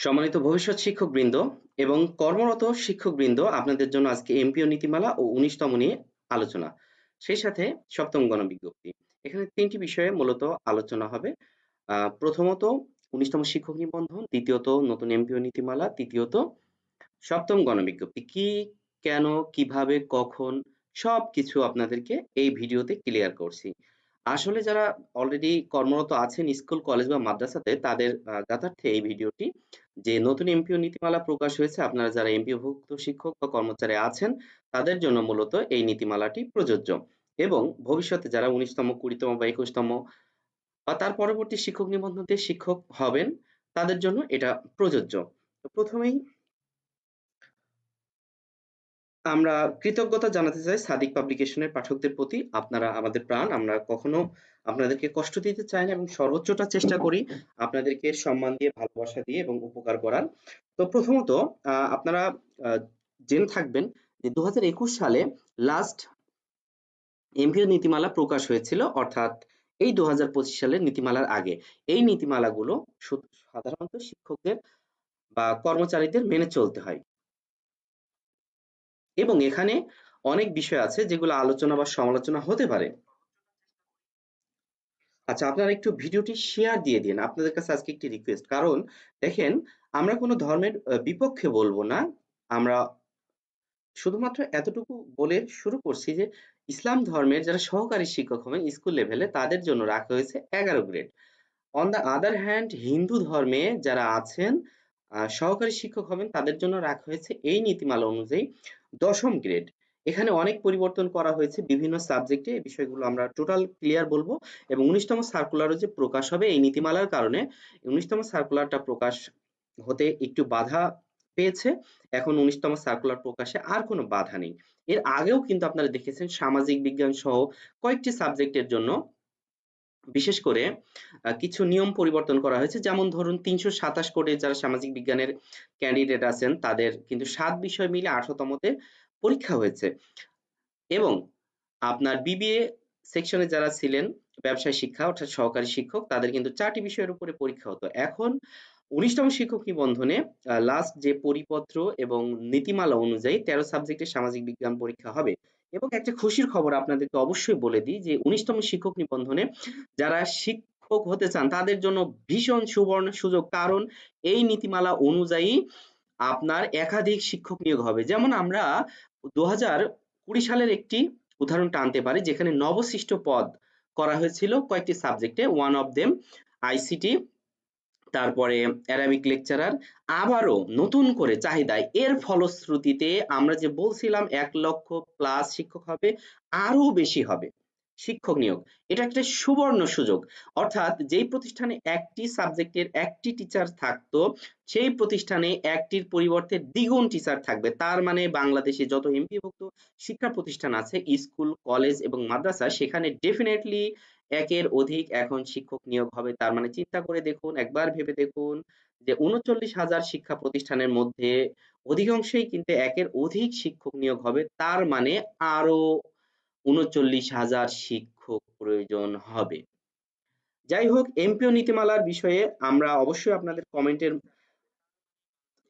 সম্মানিত ভবিষ্যৎ শিক্ষকবৃন্দ এবং কর্মরত শিক্ষকবৃন্দ, আপনাদের জন্য আজকে এমপিও নীতিমালা ও উনিশতম নিয়ে আলোচনা। সেই সাথে সপ্তম গণবিজ্ঞপ্তি। এখানে তিনটি বিষয়ে মূলত আলোচনা হবে। প্রথমত উনিশতম শিক্ষক নিবন্ধন, দ্বিতীয়ত নতুন এমপিও নীতিমালা, তৃতীয়ত সপ্তম গণবিজ্ঞপ্তি। কি, কেন, কীভাবে, কখন সবকিছু আপনাদেরকে এই ভিডিওতে ক্লিয়ার করছি। আসলে যারা অলরেডি কর্মরত আছেন স্কুল কলেজ বা মাদ্রাসাতে, তাদের জ্ঞাতার্থে এই ভিডিওটি যে নতুন এমপিও নীতিমালা প্রকাশ হয়েছে, আপনারা যারা এমপিওভুক্ত শিক্ষক বা কর্মচারী আছেন, তাদের জন্য মূলত এই নীতিমালাটি প্রযোজ্য। এবং ভবিষ্যতে যারা উনিশতম, কুড়িতম বা একুশতম বা তার পরবর্তী শিক্ষক নিবন্ধনতে শিক্ষক হবেন, তাদের জন্য এটা প্রযোজ্য। প্রথমেই আমরা কৃতজ্ঞতা জানাতে চাই সাদিক পাবলিকেশনের পাঠকদের প্রতি। আপনারা আমাদের প্রাণ, আমরা কখনো আপনাদেরকে কষ্ট দিতে চাই না এবং সর্বোচ্চটা চেষ্টা করি আপনাদেরকে সম্মান দিয়ে, ভালোবাসা দিয়ে এবং উপকার করার। তো প্রথমত আপনারা জেনে থাকবেন যে দু হাজার একুশ সালে লাস্ট এমপিও নীতিমালা প্রকাশ হয়েছিল, অর্থাৎ এই দু হাজার পঁচিশ সালের নীতিমালার আগে। এই নীতিমালাগুলো সাধারণত শিক্ষকদের বা কর্মচারীদের মেনে চলতে হয়। এবং এখানে অনেক বিষয় আছে যেগুলো আলোচনা বা সমালোচনা হতে পারে। আচ্ছা আপনারা একটু ভিডিওটি শেয়ার দিয়ে দিন। আপনাদের কাছে আজকে একটি রিকোয়েস্ট কারণ দেখেন, আমরা কোনো ধর্মের বিপক্ষে বলব না। আমরা শুধুমাত্র এতটুকু বলে শুরু করছি যে, ইসলাম ধর্মের যারা সহকারী শিক্ষক হবেন স্কুল লেভেলে তাদের জন্য রাখা হয়েছে এগারো grade on the other hand Hindu ধর্মে যারা আছেন সহকারী শিক্ষক হবেন, তাদের জন্য রাখা হয়েছে এই নীতিমালা অনুযায়ী দশম গ্রেড এখানে অনেক পরিবর্তন করা হয়েছে বিভিন্ন সাবজেক্টে এই বিষয়গুলো আমরা টোটাল ক্লিয়ার বলব এবং উনিশতম সার্কুলারও যে প্রকাশ হবে এই নীতিমালার কারণে, উনিশতম সার্কুলারটা প্রকাশ হতে একটু বাধা পেয়েছে, এখন উনিশতম সার্কুলার প্রকাশে আর কোনো বাধা নেই। এর আগেও কিন্তু আপনারা দেখেছেন সামাজিক বিজ্ঞান সহ কয়েকটি সাবজেক্টের জন্য বিশেষ করে কিছু নিয়ম পরিবর্তন করা হয়েছে। যেমন ধরুন, তিনশো সাতাশ কোডে যারা সামাজিক বিজ্ঞানের ক্যান্ডিডেট আছেন, তাদের কিন্তু সাত বিষয় মিলে আঠারোতমতে পরীক্ষা হয়েছে। এবং আপনার বিবিএ সেকশনে যারা ছিলেন, ব্যবসায় শিক্ষা, অর্থাৎ সহকারী শিক্ষক, তাদের কিন্তু চারটি বিষয়ের উপরে পরীক্ষা হতো। এখন উনিশতম শিক্ষক নিবন্ধনে লাস্ট যে পরিপত্র এবং নীতিমালা অনুযায়ী তেরো সাবজেক্টের সামাজিক বিজ্ঞান পরীক্ষা হবে। এবং একটা খুশির খবর আপনাদেরকে অবশ্যই বলে দিই যে উনিশতম শিক্ষক নিবন্ধনে যারা শিক্ষক হতে চান, তাদের জন্য ভীষণ সুবর্ণ সুযোগ। কারণ এই নীতিমালা অনুযায়ী আপনার একাধিক শিক্ষক নিয়োগ হবে। যেমন আমরা দু কুড়ি সালের একটি উদাহরণ টানতে পারি, যেখানে নবসৃষ্ট পদ করা হয়েছিল কয়েকটি সাবজেক্টে। ওয়ান অফ দেম আইসিটি তারপরে অ্যারাবিক লেকচারার আবারও নতুন করে চাহিদায় এর ফলশ্রুতিতে আমরা যে বলছিলাম এক লক্ষ প্লাস শিক্ষক হবে আরও বেশি হবে। শিক্ষক নিয়োগ, এটা একটা সুবর্ণ সুযোগ। অর্থাৎ যেই প্রতিষ্ঠানে একটি সাবজেক্টের একটি টিচার থাকতো, সেই প্রতিষ্ঠানে একটির পরিবর্তে দ্বিগুণ টিচার থাকবে। তার মানে বাংলাদেশে যত এমপিভুক্ত শিক্ষা প্রতিষ্ঠান আছে, স্কুল, কলেজ এবং মাদ্রাসা, সেখানে ডেফিনেটলি একের অধিক এখন শিক্ষক নিয়োগ হবে। তার মানে চিন্তা করে দেখুন, একবার ভেবে দেখুন যে উনচল্লিশ হাজার শিক্ষা প্রতিষ্ঠানের মধ্যে অধিকাংশই কিন্তু একের অধিক শিক্ষক নিয়োগ হবে। তার মানে আরও উনচল্লিশ হাজার শিক্ষক প্রয়োজন হবে। যাই হোক, এমপিও নীতিমালার বিষয়ে আমরা অবশ্যই আপনাদের কমেন্টের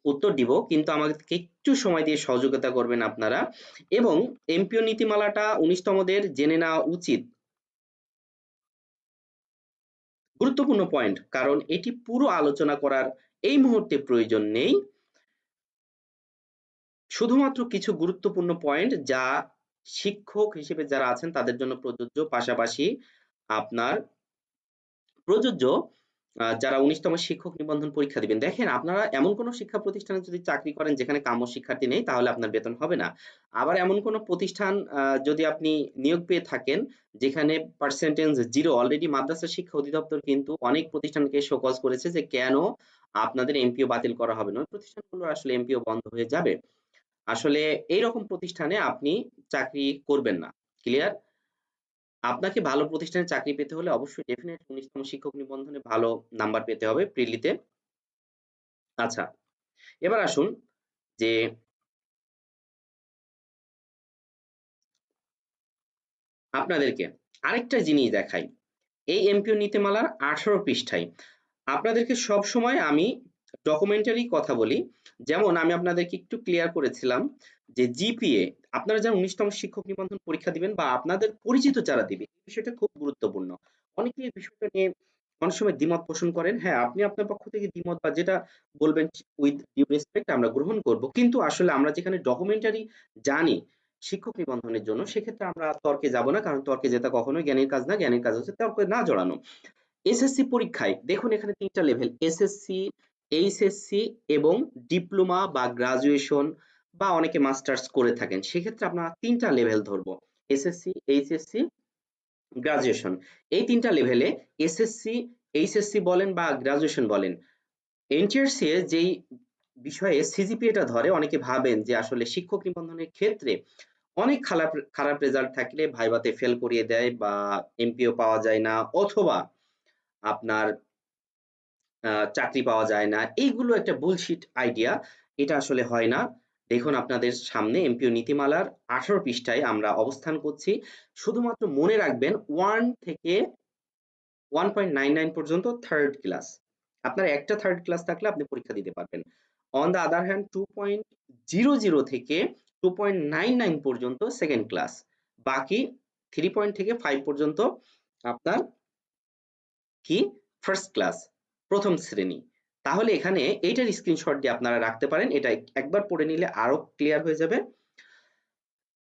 উত্তর দিব, কিন্তু আমাদেরকে একটু সময় দিয়ে সহযোগিতা করবেন আপনারা। এবং এমপিও নীতিমালাটা উনিশতমদের জেনে নেওয়া উচিত। গুরুত্বপূর্ণ পয়েন্ট কারণ এটি পুরো আলোচনা করার এই মুহূর্তে প্রয়োজন নেই। শুধুমাত্র কিছু গুরুত্বপূর্ণ পয়েন্ট যা শিক্ষক হিসেবে যারা আছেন তাদের জন্য প্রযোজ্য, পাশাপাশি আপনার প্রযোজ্য যারা উনিশতম শিক্ষক নিবন্ধন পরীক্ষা দিবেন, দেখেন আপনারা এমন কোনো শিক্ষা প্রতিষ্ঠানে যদি চাকরি করেন যেখানে কাম্য শিক্ষার্থী নেই, তাহলে আপনার বেতন হবে না। আবার এমন কোনো প্রতিষ্ঠান যদি আপনি নিয়োগ পেয়ে থাকেন, যেখানে পার্সেন্টেজ জিরো অলরেডি মাদ্রাসা শিক্ষা অধিদপ্তর কিন্তু অনেক প্রতিষ্ঠানকে শোকজ করেছে যে কেন আপনাদের এমপিও বাতিল করা হবে না। ওই প্রতিষ্ঠানগুলো আসলে এমপিও বন্ধ হয়ে যাবে। আসলে এইরকম প্রতিষ্ঠানে আপনি চাকরি করবেন না। ক্লিয়ার আপনাকে ভালো প্রতিষ্ঠানে চাকরি পেতে হলে অবশ্যই ডেফিনেট উনিশতম শিক্ষক নিবন্ধনে ভালো নাম্বার পেতে হবে প্রিলিতে। আচ্ছা এবার আসুন যে আপনাদেরকে আরেকটা জিনিস দেখাই। এই এমপিও নীতিমালার আঠারো পৃষ্ঠায়। আপনাদেরকে সব সময় আমি ডকুমেন্টারি কথা বলি। যেমন আমি আপনাদেরকে একটু ক্লিয়ার করেছিলাম যে জিপিএ আপনারা যারা উনিশতম শিক্ষক নিবন্ধন পরীক্ষা দিবেন বা আপনাদের পরিচিত যারা দিবে, এই বিষয়টা খুব গুরুত্বপূর্ণ। অনেকে এই বিষয়টা নিয়ে অনেক সময় দ্বিমত পোষণ করেন। হ্যাঁ আপনি আপনার পক্ষ থেকে দ্বিমত বা যেটা বলবেন উইথ ডিউ রেসপেক্ট আমরা গ্রহণ করব। কিন্তু আসলে আমরা যেখানে ডকুমেন্টারি জানি শিক্ষক নিবন্ধনের জন্য, সেক্ষেত্রে আমরা তর্কে যাব না, কারণ তর্কে যেটা কখনোই জ্ঞানের কাজ না, জ্ঞানের কাজ হচ্ছে তর্কে না জড়ানো। এসএসসি পরীক্ষায়, দেখুন এখানে তিনটা লেভেল এসএসসি এইচএসসি এবং ডিপ্লোমা বা গ্রাজুয়েশন বা অনেকে মাস্টার্স করে থাকেন, সেক্ষেত্রে আপনারা তিনটা লেভেল ধরবো এসএসসি এইচএসসি গ্রাজুয়েশন এই তিনটা লেভেলে এসএসসি এইচএসসি বলেন বা গ্রাজুয়েশন বলেন এনটিআরসি যেই বিষয়ে সিজিপিএটা ধরে, অনেকে ভাবেন যে আসলে শিক্ষক নিবন্ধনের ক্ষেত্রে অনেক খারাপ খারাপ রেজাল্ট থাকলে ভাইবাতে ফেল করিয়ে দেয় বা এমপিও পাওয়া যায় না, অথবা আপনার চাকরি পাওয়া যায় না, এইগুলো একটা বুলশিট আইডিয়া এটা আসলে হয় না। দেখুন আপনাদের সামনে এমপিও নীতিমালার আঠারো পৃষ্ঠায় আমরা অবস্থান করছি। শুধুমাত্র মনে রাখবেন ওয়ান থেকে ওয়ান পয়েন্ট নাইন নাইন পর্যন্ত থার্ড ক্লাস আপনার একটা থার্ড ক্লাস থাকলে আপনি পরীক্ষা দিতে পারবেন। On the other hand two point zero zero থেকে টু পয়েন্ট নাইন নাইন পর্যন্ত সেকেন্ড ক্লাস বাকি থ্রি পয়েন্ট থেকে ফাইভ পর্যন্ত আপনার কি? ফার্স্ট ক্লাস প্রথম শ্রেণি। তাহলে এখানে এইটার স্ক্রিনশট দিয়ে আপনারা রাখতে পারেন। এটা একবার পড়ে নিলে আরও ক্লিয়ার হয়ে যাবে।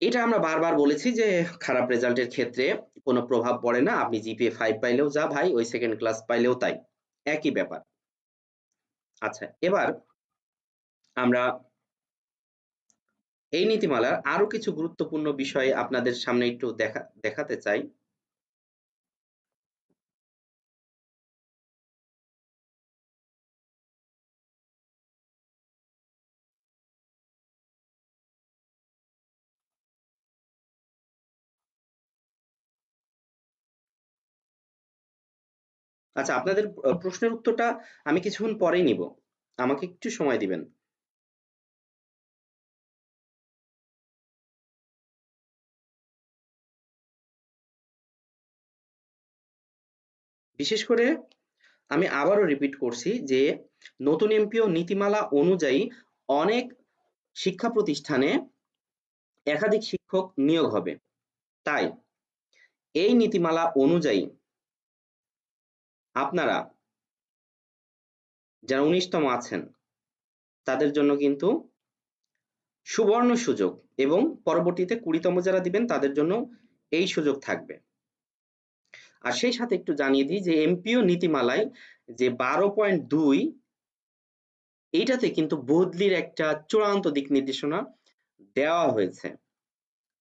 এটা আমরা বারবার বলেছি যে খারাপ রেজাল্টের ক্ষেত্রে কোনো প্রভাব পড়ে না। আপনি জিপিএ ফাইভ পাইলেও যা ভাই, ওই সেকেন্ড ক্লাস পাইলেও তাই। একই ব্যাপার। আচ্ছা এবার আমরা এই নীতিমালার আরও কিছু গুরুত্বপূর্ণ বিষয় আপনাদের সামনে একটু দেখা, দেখাতে চাই। আচ্ছা আপনাদের প্রশ্নের উত্তরটা আমি কিছুক্ষণ পরেই নিব। আমাকে একটু সময় দিবেন। বিশেষ করে আমি আবারও রিপিট করছি যে নতুন এমপিও নীতিমালা অনুযায়ী অনেক শিক্ষা প্রতিষ্ঠানে একাধিক শিক্ষক নিয়োগ হবে। তাই এই নীতিমালা অনুযায়ী আপনারা যারা উনিশতম আছেন, তাদের জন্য কিন্তু সুবর্ণ সুযোগ এবং পরবর্তীতে কুড়িতম যারা দিবেন, তাদের জন্য এই সুযোগ থাকবে। আর সেই সাথে একটু জানিয়ে দিই যে এমপিও নীতিমালায় যে বারো পয়েন্ট দুই, এইটাতে কিন্তু বদলির একটা চূড়ান্ত দিক নির্দেশনা দেওয়া হয়েছে।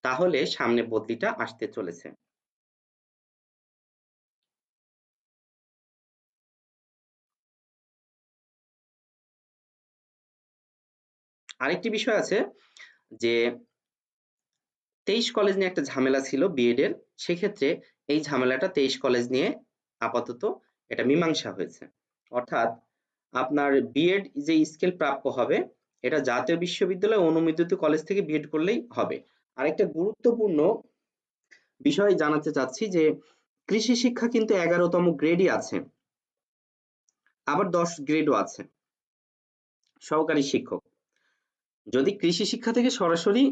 তাহলে সামনে বদলিটা আসতে চলেছে। আরেকটি বিষয় আছে যে তেইশ কলেজ নিয়ে একটা ঝামেলা ছিল বিএড এর, সেক্ষেত্রে এই ঝামেলাটা তেইশ কলেজ নিয়ে আপাতত এটা মীমাংসা হয়েছে। অর্থাৎ আপনার বিএড যে স্কেল প্রাপ্য হবে, এটা জাতীয় বিশ্ববিদ্যালয় অনুমোদিত কলেজ থেকে বিএড করলেই হবে। আরেকটা গুরুত্বপূর্ণ বিষয় জানাতে চাচ্ছি যে কৃষি শিক্ষা কিন্তু এগারোতম গ্রেডই আছে, আবার দশ গ্রেডও আছে। সহকারী শিক্ষক। যদি কৃষি শিক্ষা থেকে সরাসরি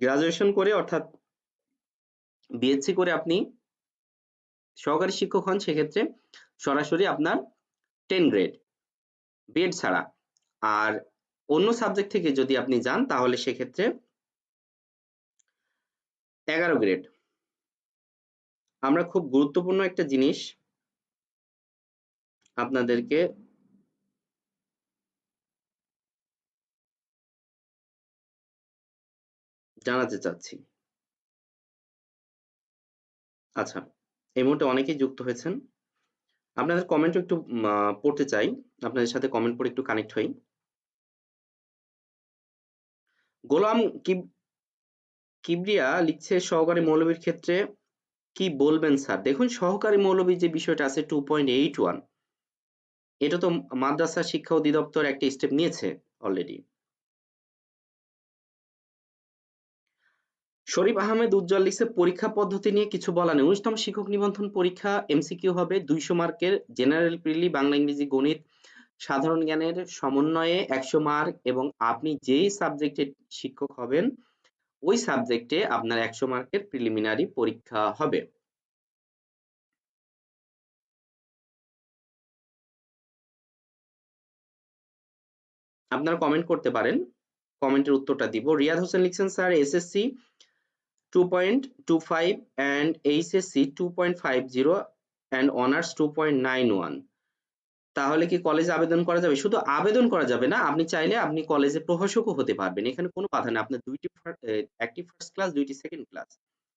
গ্রাজুয়েশন করে, অর্থাৎ বিএসসি করে আপনি সহকারী শিক্ষক হন, সেক্ষেত্রে সরাসরি আপনার টেন গ্রেড বিএড ছাড়া। আর অন্য সাবজেক্ট থেকে যদি আপনি যান, তাহলে সেক্ষেত্রে এগারো গ্রেড আমরা খুব গুরুত্বপূর্ণ একটা জিনিস আপনাদেরকে জানাতে চাচ্ছি। আচ্ছা এই মুহূর্তে অনেকেই যুক্ত হয়েছেন। আপনাদের কমেন্টও একটু পড়তে চাই। আপনাদের সাথে কমেন্ট পড়ে একটু কানেক্ট হই। গোলাম কিবরিয়া লিখছে, সহকারী মৌলবীর ক্ষেত্রে কি বলবেন স্যার? দেখুন, সহকারী মৌলবী যে বিষয়টা আছে টু পয়েন্ট এইট ওয়ান এটা তো মাদ্রাসা শিক্ষা অধিদপ্তর একটা স্টেপ নিয়েছে অলরেডি শরীফ আহমেদ উজ্জ্বল লিখছে, পরীক্ষা পদ্ধতি নিয়ে কিছু বলা নেই। উনিশতম শিক্ষক নিবন্ধন পরীক্ষা এমসিকিউ হবে দুইশো মার্কের জেনারেল প্রিলি, বাংলা, ইংরেজি, গণিত, সাধারণ জ্ঞানের সমন্বয়ে একশো মার্ক এবং আপনি যেই সাবজেক্টের শিক্ষক হবেন, ওই সাবজেক্টে আপনার একশো মার্কের প্রিলিমিনারি পরীক্ষা হবে। আপনারা কমেন্ট করতে পারেন। কমেন্টের উত্তরটা দিব। রিয়াদ হোসেন লিখছেন, sir SSC two point two five and HSC two point five zero and honours two point nine one তাহলে কি কলেজে আবেদন করা যাবে? শুধু আবেদন করা যাবে না, আপনি চাইলে আপনি কলেজে প্রভাষকও হতে পারবেন। এখানে কোনো বাধা নেই, আপনার দুইটি একটি ফার্স্ট ক্লাস দুইটি সেকেন্ড ক্লাস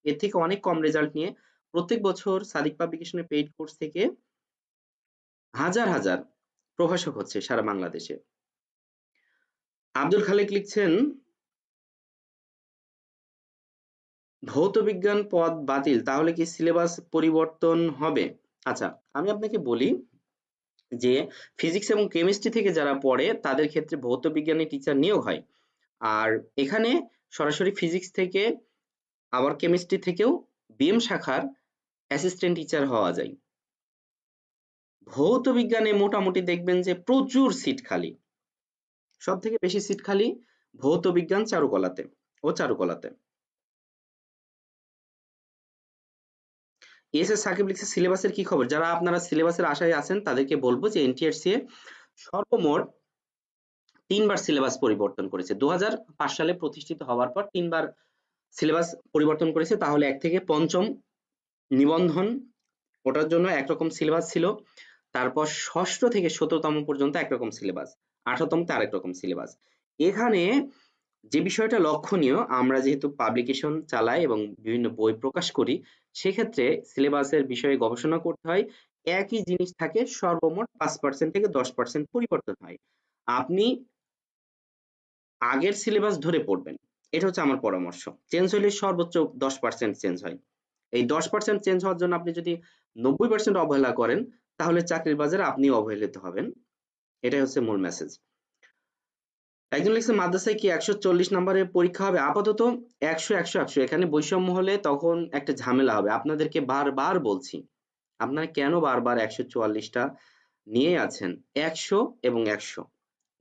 এর থেকে অনেক কম রেজাল্ট নিয়ে প্রত্যেক বছর সাদিক পাবলিকেশনের পেইড কোর্স থেকে হাজার হাজার প্রভাষক হচ্ছে সারা বাংলাদেশে। আব্দুল খালেক লিখছেন ভৌত বিজ্ঞান পদ বাতিল, তাহলে কি সিলেবাস পরিবর্তন হবে? আচ্ছা আমি আপনাকে বলি যে ফিজিক্স এবং কেমিস্ট্রি থেকে যারা পড়ে, তাদের ক্ষেত্রে ভৌত বিজ্ঞানের টিচার নিয়োগ হয়। আর এখানে সরাসরি ফিজিক্স থেকে, আবার কেমিস্ট্রি থেকেও বিএম শাখার অ্যাসিস্ট্যান্ট টিচার হওয়া যায়। ভৌত বিজ্ঞানে মোটামুটি দেখবেন যে প্রচুর সিট খালি। সব থেকে বেশি সিট খালি ভৌত বিজ্ঞান চারুকলাতে ও চারুকলাতে। এস এস সাকিব লিখছে, সিলেবাসের কি খবর? যারা আপনারা সিলেবাসের আশায় আছেন, তাদেরকে বলব যে এনটিআরসি সর্বমোট তিনবার সিলেবাস পরিবর্তন করেছে। দু সালে প্রতিষ্ঠিত হওয়ার পর তিনবার সিলেবাস পরিবর্তন করেছে। তাহলে এক থেকে পঞ্চম নিবন্ধন, ওটার জন্য একরকম সিলেবাস ছিল। তারপর ষষ্ঠ থেকে সতেরোতম পর্যন্ত একরকম সিলেবাস আঠারোতমতে আরেক রকম সিলেবাস। এখানে যে বিষয়টা লক্ষণীয়, আমরা যেহেতু পাবলিকেশন চালাই এবং বিভিন্ন বই প্রকাশ করি, সেক্ষেত্রে সিলেবাসের বিষয়ে গবেষণা করতে হয়, একই জিনিস থাকে, সর্বমোট পাঁচ পার্সেন্ট থেকে দশ পার্সেন্ট পরিবর্তন হয়। আপনি আগের সিলেবাস ধরে পড়বেন, এটা হচ্ছে আমার পরামর্শ। চেঞ্জ হলে সর্বোচ্চ দশ পার্সেন্ট চেঞ্জ হয়। এই দশ পার্সেন্ট চেঞ্জ হওয়ার জন্য আপনি যদি নব্বই পার্সেন্ট অবহেলা করেন, তাহলে চাকরির বাজারে আপনি অবহেলিত হবেন। এটাই হচ্ছে মূল মেসেজ একজন লিখছে, মাদ্রাসায় কি একশো চল্লিশ নম্বরের পরীক্ষা হবে? আপাতত একশো একশো একশো। এখানে বৈষম্য হলে তখন একটা ঝামেলা হবে। আপনাদেরকে বারবার বলছি, আপনারা কেন বারবার একশো চুয়াল্লিশটা নিয়ে আছেন? একশো এবং একশো।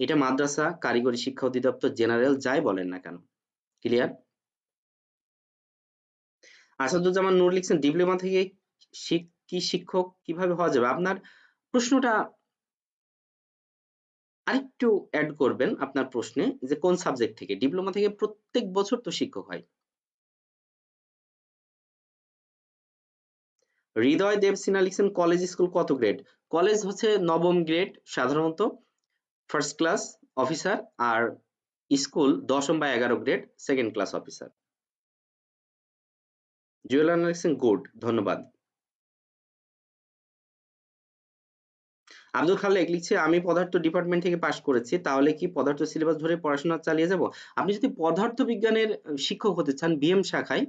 এটা মাদ্রাসা, কারিগরি শিক্ষা অধিদপ্তর, জেনারেল যাই বলেন না কেন? ক্লিয়ার? আসাদুজ্জামান নূর লিখছেন, ডিপ্লোমা থেকে কি শিক্ষক কীভাবে হওয়া যাবে? আপনার প্রশ্নটা আরেকটু অ্যাড করবেন আপনার প্রশ্নে যে কোন সাবজেক্ট থেকে? ডিপ্লোমা থেকে প্রত্যেক বছর তো শিক্ষক হয়। হৃদয় দেব সিনহা লিখছেন কলেজ স্কুল কত গ্রেড কলেজ হচ্ছে নবম গ্রেড সাধারণত ফার্স্ট ক্লাস অফিসার আর স্কুল দশম বা এগারো grade second class officer Jewel লিখছেন গুড ধন্যবাদ। আব্দুল খালেক লিখছে, আমি পদার্থ ডিপার্টমেন্ট থেকে পাশ করেছি, তাহলে কি পদার্থ সিলেবাস ধরে পড়াশোনা চালিয়ে যাব? আপনি যদি পদার্থ বিজ্ঞানের শিক্ষক হতে চান বিএম শাখায়,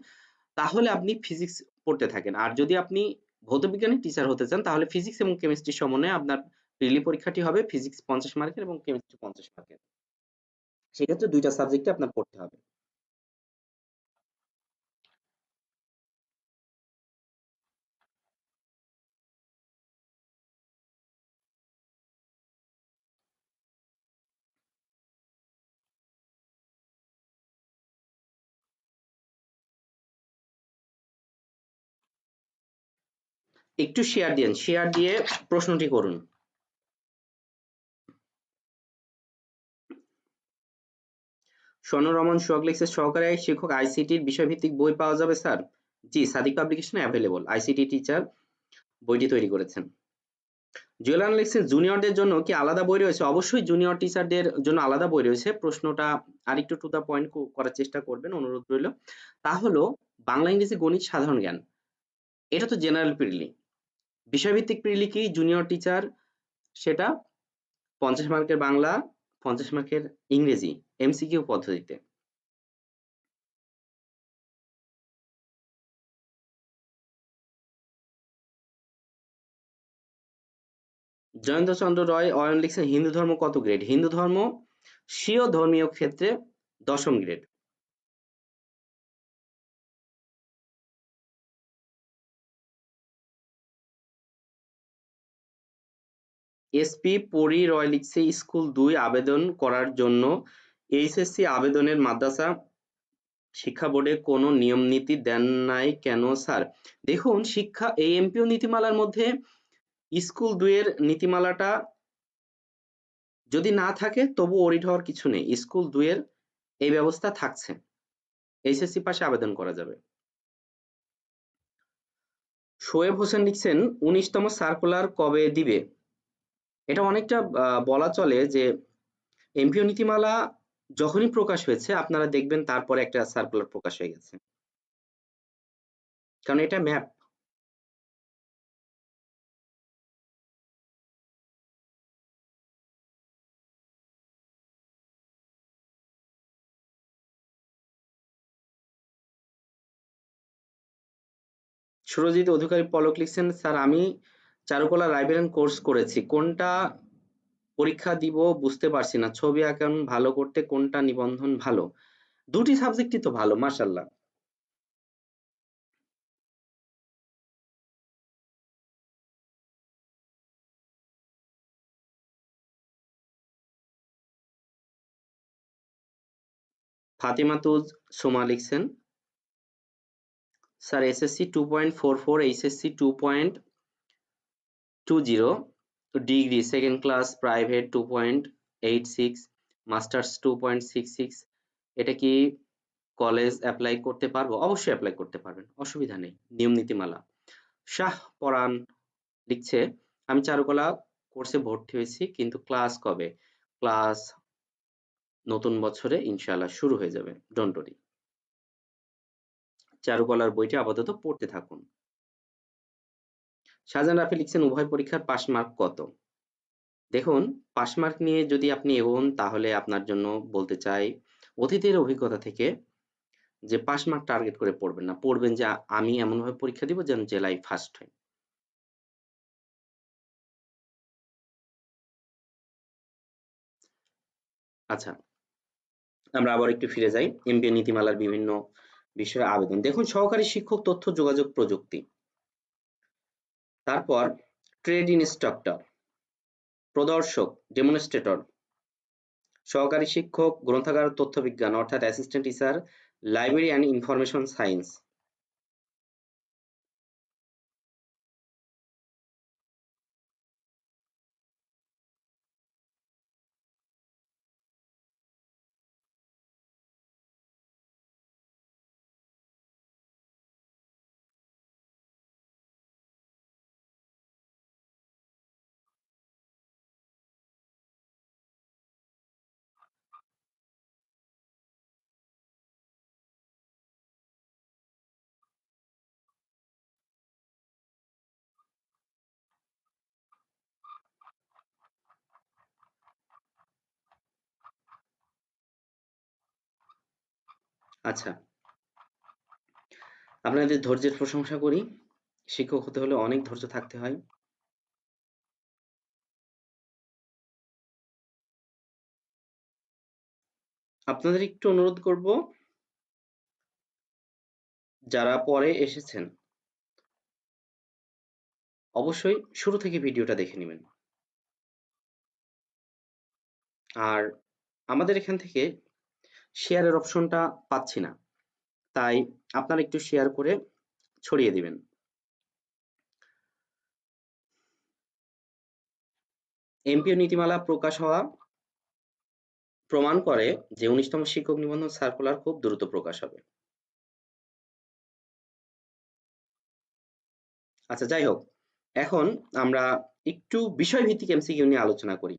তাহলে আপনি ফিজিক্স পড়তে থাকেন। আর যদি আপনি ভৌত বিজ্ঞানের টিচার হতে চান, তাহলে ফিজিক্স এবং কেমিস্ট্রি সমন্বয়ে আপনার প্রিলি পরীক্ষাটি হবে ফিজিক্স পঞ্চাশ মার্কের এবং কেমিস্ট্রি পঞ্চাশ মার্কের সেক্ষেত্রে দুইটা সাবজেক্টে আপনার পড়তে হবে। একটু শেয়ার দিন শেয়ার দিয়ে প্রশ্নটি করুন। স্বর্ণরমন সোহাগ লিখছে সহকারী শিক্ষক আইসিটির বিষয়ভিত্তিক বই পাওয়া যাবে, স্যার? জি, সাদিক পাবলিকেশনে অ্যাভেলেবল আইসিটি টিচার বইটি তৈরি করেছেন। জুয়েলান লিখছেন জুনিয়রদের জন্য কি আলাদা বই রয়েছে? অবশ্যই জুনিয়র টিচারদের জন্য আলাদা বই রয়েছে। প্রশ্নটা আরেকটু টু দা পয়েন্ট করার চেষ্টা করবেন, অনুরোধ রইল। তা হলো, বাংলা ইংরেজি গণিত সাধারণ জ্ঞান। এটা তো জেনারেল প্রিলি বিষয়ভিত্তিক প্রিলি কি জুনিয়র টিচার সেটা পঞ্চাশ মার্কের বাংলা, পঞ্চাশ মার্কের ইংরেজি এমসিকিউ পদ্ধতিতে। জয়ন্ত চন্দ্র রয়, অয়ন লিখছেন, হিন্দু ধর্ম কত গ্রেড হিন্দু ধর্ম স্বীয় ধর্মীয় ক্ষেত্রে দশম গ্রেড এসপি পরি রয় লিখছে স্কুল দুই আবেদন করার জন্য। এইচএসসি আবেদনের মাদ্রাসা শিক্ষা বোর্ডে কোনো নিয়ম নীতি দেন নাই কেন, স্যার? দেখুন, শিক্ষা, এই এমপিও নীতিমালার মধ্যে স্কুল দুইয়ের নীতিমালাটা যদি না থাকে, তবু অডিট হওয়ার কিছু নেই। স্কুল দুইয়ের এই ব্যবস্থা থাকছে। এইচএসসি পাশে আবেদন করা যাবে। শোয়েব হোসেন লিখছেন, উনিশতম সার্কুলার কবে দিবে? এটা অনেকটা বলা চলে যে এমপিও নীতিমালা যখনই প্রকাশ হয়েছে, আপনারা দেখবেন তারপরে একটা সার্কুলার প্রকাশ হয়ে গেছে। কারণ এটা ম্যাপ সুরজিৎ অধিকারী পলক লিখছেন, স্যার, আমি চারুকলা লাইব্রেরিয়ান কোর্স করেছি। কোনটা পরীক্ষা দিব বুঝতে পারছি না। ছবি আঁকান ভালো করতে কোনটা নিবন্ধন ভালো? দুটি সাবজেক্টই তো ভালো মাশাল্লাহ ফাতিমা তুজ, সোমা লিখছেন। Sir SSC two point four four HSC two point two zero degree second class private two point masters two point six six এটা কি কলেজ অ্যাপ্লাই করতে পারব? অবশ্যই অ্যাপ্লাই করতে পারবেন, অসুবিধা নেই নিয়ম নীতিমালা শাহ পরাণ লিখছে, আমি চারুকলা কোর্সে ভর্তি হয়েছি, কিন্তু ক্লাস কবে? ক্লাস নতুন বছরে ইনশাআল্লাহ শুরু হয়ে যাবে ডোন্ট ওরি চারুকলার বইটি আপাতত পড়তে থাকুন। শাহজাহান রাফি লিখছেন, উভয় পরীক্ষার পাস মার্ক কত? দেখুন পাস মার্ক নিয়ে যদি আপনি এগোন, তাহলে আপনার জন্য বলতে চাই, অতীতের অভিজ্ঞতা থেকে যে পাস মার্ক টার্গেট করে পড়বেন না। পড়বেন যে, আমি এমনভাবে পরীক্ষা দিব যেন জেলায় ফার্স্ট হয়। আচ্ছা আমরা আবার একটু ফিরে যাই। এমবিএ নীতিমালার বিভিন্ন বিষয়ে আবেদন। দেখুন, সহকারী শিক্ষক, তথ্য, যোগাযোগ, প্রযুক্তি। তারপর ট্রেড ইনস্ট্রাক্টর প্রদর্শক ডেমনস্ট্রেটর সহকারী শিক্ষক, গ্রন্থাগার তথ্য বিজ্ঞান অর্থাৎ assistant teacher library and information science আচ্ছা। আপনাদের ধৈর্যের প্রশংসা করি, শিক্ষক হতে হলে অনেক ধৈর্য থাকতে হয়। আপনাদের একটু অনুরোধ করব, যারা পরে এসেছেন, অবশ্যই শুরু থেকে ভিডিওটা দেখে নেবেন। আর আমাদের এখান থেকে শেয়ারের অপশনটা পাচ্ছি না। তাই আপনারা একটু শেয়ার করে ছড়িয়ে দিবেন। এমপিও নীতিমালা প্রকাশ হওয়া প্রমাণ করে যে উনিশতম শিক্ষক নিবন্ধন সার্কুলার খুব দ্রুত প্রকাশ হবে। আচ্ছা যাই হোক। এখন আমরা একটু বিষয় ভিত্তিক এমসিকিউ নিয়ে আলোচনা করি।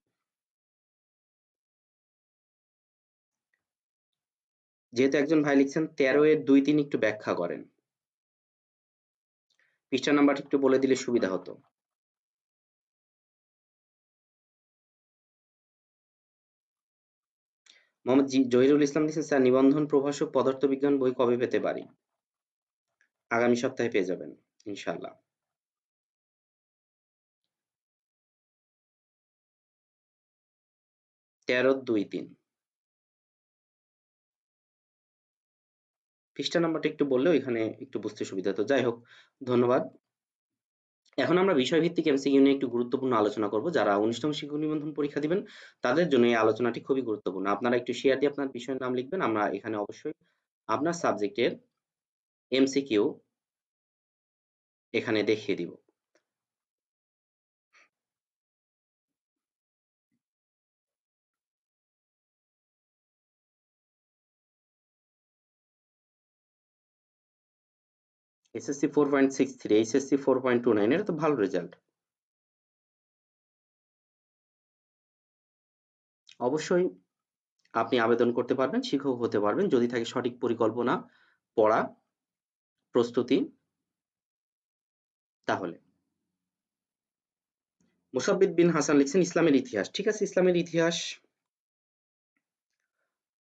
যেহেতু একজন ভাই লিখছেন, তেরো এর দুই তিন একটু ব্যাখ্যা করেন। পৃষ্ঠা নাম্বারটা একটু বলে দিলে সুবিধা হতো। মোহাম্মদ জহিরুল ইসলাম লিখছেন, স্যার, নিবন্ধন, প্রভাষক, পদার্থবিজ্ঞান বই কবে পেতে পারি? আগামী সপ্তাহে পেয়ে যাবেন ইনশাল্লাহ তেরো দুই তিন। পৃষ্ঠা নাম্বারটা একটু বললে এখানে একটু বুঝতে সুবিধা হতো। যাই হোক, ধন্যবাদ। এখন আমরা বিষয়ভিত্তিক এমসিকিউ নিয়ে একটু গুরুত্বপূর্ণ আলোচনা করব। যারা অনুষ্ঠান শিক্ষক নিবন্ধন পরীক্ষা দিবেন, তাদের জন্য এই আলোচনাটি খুবই গুরুত্বপূর্ণ। আপনারা একটু শেয়ার দিয়ে আপনার বিষয়ের নাম লিখবেন, আমরা এখানে অবশ্যই আপনার সাবজেক্টের এমসিকিউ এখানে দেখিয়ে দিব। SSC four point six three HSC four point two nine এটা তো ভালো রেজাল্ট অবশ্যই আপনি আবেদন করতে পারবেন, শিক্ষক হতে পারবেন, যদি থাকে সঠিক পরিকল্পনা, পড়া, প্রস্তুতি, তাহলে। মুসাব্বিদ বিন হাসান লিখছেন, ইসলামের ইতিহাস। ঠিক আছে, ইসলামের ইতিহাস।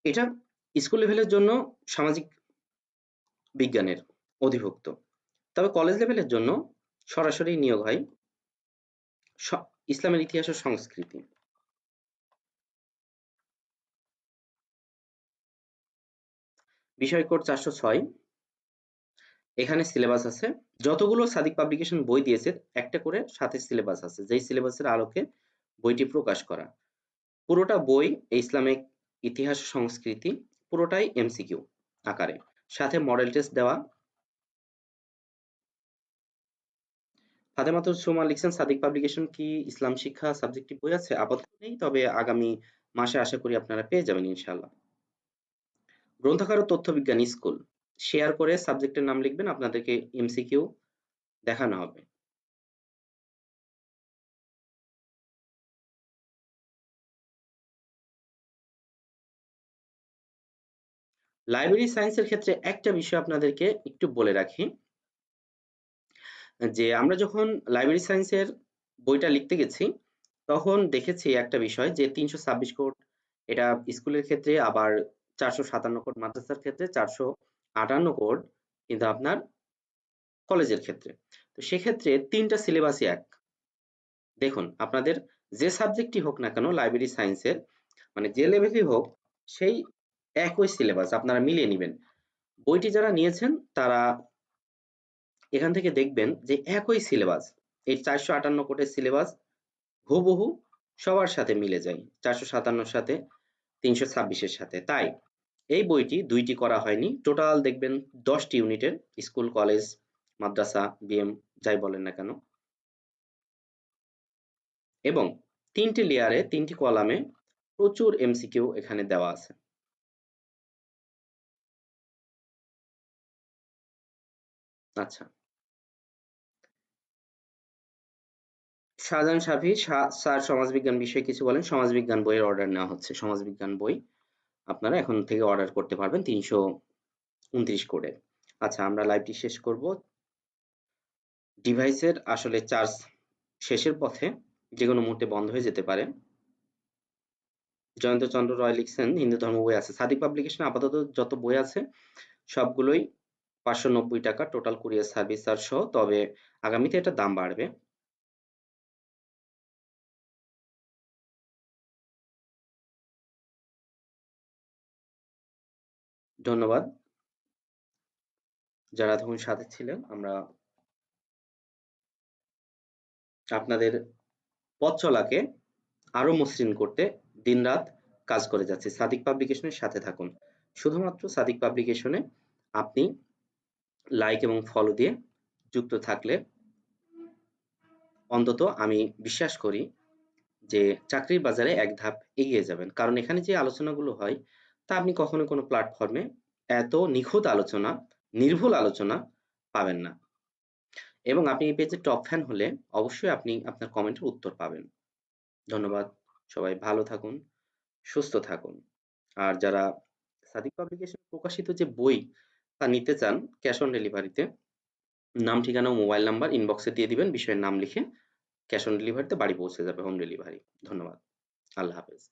এটা স্কুল লেভেলের জন্য সামাজিক বিজ্ঞানের অধিভুক্ত। তবে কলেজ লেভেলের জন্য সরাসরি নিয়োগ হয় ইসলামের ইতিহাস ও সংস্কৃতি। বিষয় কোড চারশো ছয়। এখানে সিলেবাস আছে। যতগুলো সাদিক পাবলিকেশন বই দিয়েছে, একটা করে সাথে সিলেবাস আছে। যেই সিলেবাসের আলোকে বইটি প্রকাশ করা। পুরোটা বই ইসলামিক ইতিহাস সংস্কৃতি, পুরোটাই এমসিকিউ আকারে। সাথে মডেল টেস্ট দেওয়া ফাতেমাতুল সোমা লিখছেন, সাদিক পাবলিকেশন কি ইসলাম শিক্ষা বই আছে? আপাতত নেই, তবে আগামী মাসে আশা করি আপনারা পেয়ে যাবেন গ্রন্থাগার তথ্য বিজ্ঞান স্কুল শেয়ার করে সাবজেক্টের নাম লিখবেন, আপনাদেরকে এমসিকিউ দেখানো হবে। লাইব্রেরি সায়েন্সের ক্ষেত্রে একটা বিষয় আপনাদেরকে একটু বলে রাখি। যে আমরা যখন লাইব্রেরি সায়েন্সের বইটা লিখতে গেছি, তখন দেখেছি একটা বিষয় যে তিনশো ছাব্বিশ কোট এটা স্কুলের ক্ষেত্রে, আবার চারশো সাতান্ন কোট মাদ্রাসার ক্ষেত্রে, চারশো আটান্ন কোট কিন্তু আপনার কলেজের ক্ষেত্রে। তো সেক্ষেত্রে তিনটা সিলেবাসই এক। দেখুন, আপনাদের যে সাবজেক্টই হোক না কেন লাইব্রেরি সায়েন্সের মানে যে লেভেলই হোক, সেই একই সিলেবাস আপনারা মিলিয়ে নেবেন। বইটি যারা নিয়েছেন, তারা এখান থেকে দেখবেন যে একই সিলেবাস এই চারশো আটান্ন কোটের সিলেবাস হুবহু সবার সাথে মিলে যায়, চারশো সাতান্নর সাথে, তিনশো ছাব্বিশের সাথে। তাই এই বইটি দুইটি করা হয়নি, টোটাল দেখবেন দশটি ইউনিটের, স্কুল, কলেজ, মাদ্রাসা, বিএম, যাই বলেন না কেন। এবং তিনটি লেয়ারে তিনটি কলামে প্রচুর এমসিকিউ এখানে দেওয়া আছে। আচ্ছা। শাহজাহান শাফি স্যার সমাজবিজ্ঞান বিষয়ে কিছু বলেন। সমাজবিজ্ঞান বইয়ের অর্ডার নেওয়া হচ্ছে। সমাজবিজ্ঞান বই আপনারা এখন থেকে অর্ডার করতে পারবেন তিনশো উনত্রিশ কোডে আচ্ছা আমরা লাইভটি শেষ করব। ডিভাইসের আসলে চার্জ শেষের পথে যে কোনো মুহূর্তে বন্ধ হয়ে যেতে পারে। জয়ন্ত চন্দ্র রয় লিখছেন, হিন্দু ধর্ম বই আছে। সাদিক পাবলিকেশন আপাতত যত বই আছে, সবগুলোই পাঁচশো নব্বই টাকা টোটাল কুরিয়ার সার্ভিস চার্জ সহ। তবে আগামীতে এটা দাম বাড়বে। ধন্যবাদ। যারা তখন সাথে ছিলেন, আমরা আপনাদের পথ চলাকে আরও মসৃণ করতে দিনরাত কাজ করে যাচ্ছে। সাদিক পাবলিকেশনের সাথে থাকুন। শুধুমাত্র সাদিক পাবলিকেশনে আপনি লাইক এবং ফলো দিয়ে যুক্ত থাকলে অন্তত আমি বিশ্বাস করি যে চাকরির বাজারে এক ধাপ এগিয়ে যাবেন। কারণ এখানে যে আলোচনাগুলো হয় তা আপনি কখনো কোনো প্ল্যাটফর্মে এত নিখুঁত আলোচনা, নির্ভুল আলোচনা পাবেন না। এবং আপনি এই পেজে টপ ফ্যান হলে অবশ্যই আপনি আপনার কমেন্টের উত্তর পাবেন। ধন্যবাদ, সবাই ভালো থাকুন, সুস্থ থাকুন। আর যারা সাদিক পাবলিকেশন প্রকাশিত যে বই তা নিতে চান ক্যাশ অন ডেলিভারিতে নাম, ঠিকানা ও মোবাইল নাম্বার ইনবক্সে দিয়ে দিবেন, বিষয়ের নাম লিখে ক্যাশ অন ডেলিভারিতে বাড়ি পৌঁছে যাবে হোম ডেলিভারি ধন্যবাদ, আল্লাহ হাফেজ।